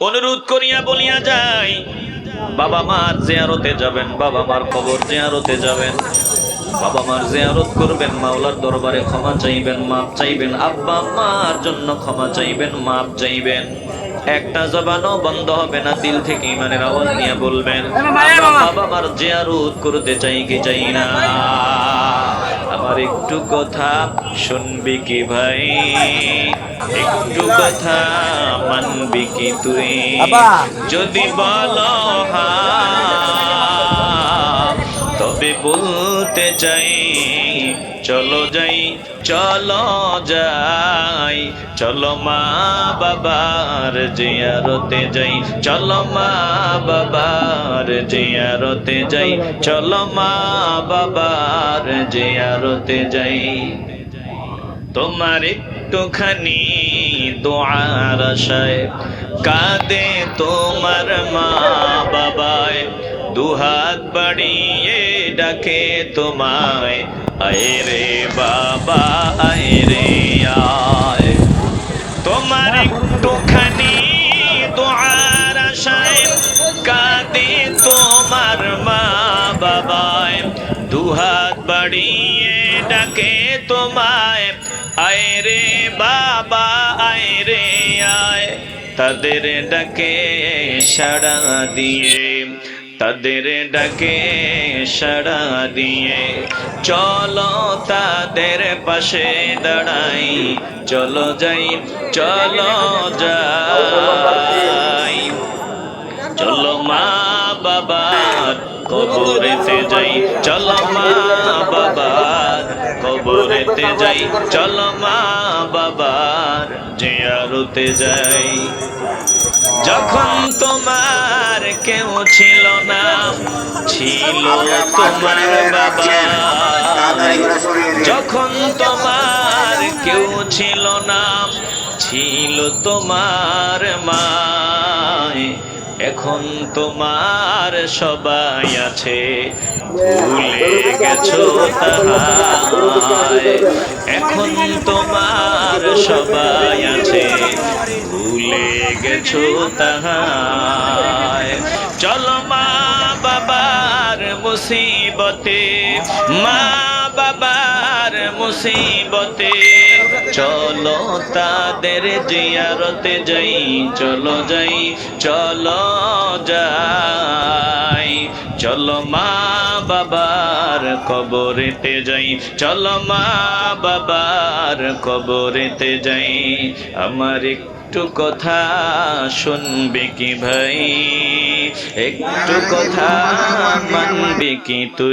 অনুরোধ করিয়া বলিয়া যাই। বাবা মার জিয়ারতে যাবেন বাবা মার কবর জিয়ারতে যাবেন। বাবা মার জিয়ারত করবেন মাওলার দরবারে ক্ষমা চাইবেন মাপ চাইবেন আব্বা মার জন্য ক্ষমা চাইবেন মাপ চাইবেন। একটা জবানও বন্ধ হবে না দিল থেকে ইমানের আওয়াজ নিয়ে বলবেন বাবা মার জিয়ারত করতে চাই কি চাই না? আমার একটু কথা শুনবি কি ভাই? একটু কথা মানবি কি তুই? যদি বল তবে বলতে চাই চলো যাই চলো যাই। চলো মা বাবার জিয়ারতে যাই, চলো মা বাবার জিয়ারতে যাই, চলো মা বাবার জিয়ারতে যাই। তোমার একটুখানি দোয়ার আশায় কাঁদে তোমার মা বাবায়, দুহাত বাড়িয়ে ডাকে তোমায়, আয় রে বাবা দুহাত বাড়িয়ে ডাকে তোমায়। আয় রে বাবা, আয় রে আয়। তাদের ডাকে সাড়া দিয়ে, তাদের ডাকে সাড়া দিয়ে। চলো তাদের পাশে দাঁড়াই, চলো যাই চলো যাই। চলো মা বাবা কবরেতে যাই কবরেতে যাই। চলো মা বাবার জিয়ারতে যাই। যখন তোমার কেউ ছিল না ছিল তোমার বাবা। যখন তোমার কেউ ছিল না ছিল তোমার মায়। এখন তোমার সবাই আছে। ভুলে গেছো তাহায়। এখন তোমার সবাই আছে। ভুলে গেছো তাহায়। চলো মা বাবার মুসিবতে, মা বাবার মুসিবতে। চলো তাদের জিয়ারতে যাই, চলো যাই চলো যাই। চলো মা বাবার কবরেতে যাই, চলো মা বাবার কবরেতে যাই। আমার একটু কথা শুনবে কি ভাই? একটু কথা মানবে কি তুই?